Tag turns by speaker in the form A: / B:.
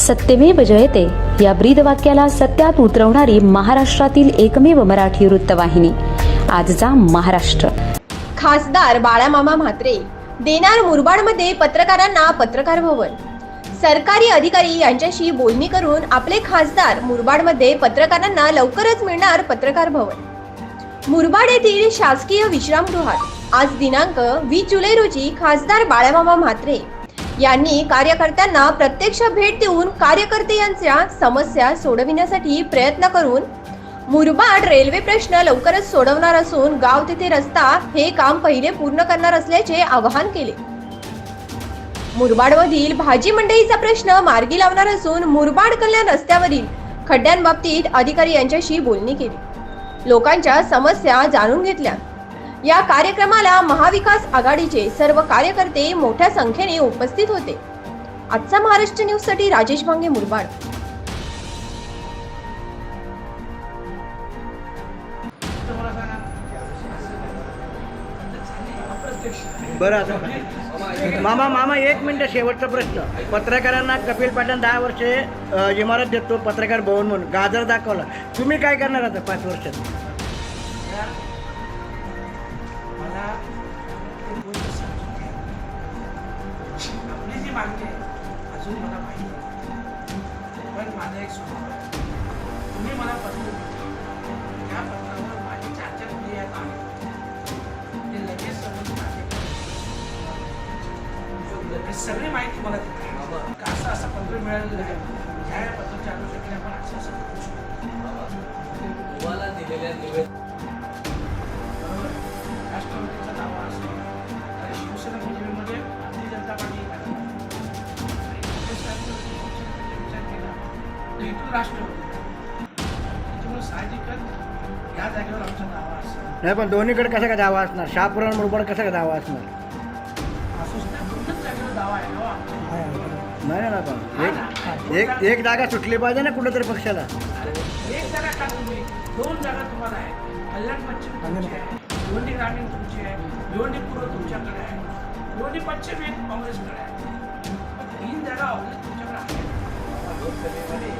A: सत्यमेव जयते. या ब्रीद वाक्याला सत्यात उतरवणारी महाराष्ट्रातील एकमेव मराठी वृत्तवाहिनी. आजचा महाराष्ट्र.
B: खासदार बाळामामा म्हात्रे. देणार मुरबाडमध्ये पत्रकारांना पत्रकार भवन. सरकारी अधिकारी यांच्याशी बोलणी करून आपले खासदार मुरबाडमध्ये पत्रकारांना लवकरच मिळणार पत्रकार भवन. मुरबाड येथील शासकीय विश्रामगृहात आज दिनांक वीस जुलै रोजी खासदार बाळामामा म्हात्रे. यांनी कार्यकर्त्यांना प्रत्यक्ष भेट देऊन कार्यकर्ते यांच्या समस्या सोडविण्यासाठी प्रयत्न करून मुरबाड रेल्वे प्रश्न लवकरच सोडवणार असून गाव तिथे रस्ता हे काम पहिले पूर्ण करणार असल्याचे आवाहन केले. मुरबाडमधील भाजी मंडईचा प्रश्न मार्गी लावणार असून मुरबाड कल्याण रस्त्यावरील खड्ड्यांबाबतीत अधिकारी यांच्याशी बोलणी केली. लोकांच्या समस्या जाणून घेतल्या. या कार्यक्रमाला महाविकास आघाडीचे सर्व कार्यकर्ते मोठ्या संख्येने उपस्थित होते. आजचा महाराष्ट्र न्यूजसाठी राजेश भांगे मुरबाड.
C: बरं आता मामा मामा एक मिनिट शेवटचा प्रश्न. पत्रकारांना कपिल पाटण दहा वर्षे इमारत देतो पत्रकार भवन म्हणून. गाजर दाखवला. तुम्ही काय करणार आता पाच वर्षात?
D: आपली जी मागणी आहे. अजून मला माहिती. पण माझा एक स्वभाव आहे. तुम्ही मला पत्र. त्या पत्रावर माझी चार चार क्रिया आहेत ते लगेच समजून माझे हे सगळी माहिती मला देते का असं असं पत्र मिळालेलं आहे? ह्या या पत्राच्या अनुषंगाने आपण असं असं करू शकतो.
E: तुम्हाला दिलेल्या निवेदन
D: तर इथून राष्ट्रवादी त्याच्यामुळे साहजिकच या जागेवर आमचा दावा असेल
C: नाही पण दोन्हीकडे कसा काय दावा असणार? शहापुराण मुरबाड कसा काय दावा असणार?
D: असंच नाही दोनच जागेवर दावा आहे हो आमच्या
C: नाही ना पण एक एक एक जागा सुटली पाहिजे ना कुठेतरी पक्षाला.
D: एक जागा का तुम्ही? दोन जागा तुम्हाला आहे. कल्याण पश्चिम तुमची आहे. भिवंडी ग्रामीण तुमची आहे. भिवंडी पूर्व तुमच्याकडे आहे. भिवंडी पश्चिम एक काँग्रेसकडे आहे. तीन जागा ऑलरेडी तुमच्याकडे
E: लोकसभेमध्ये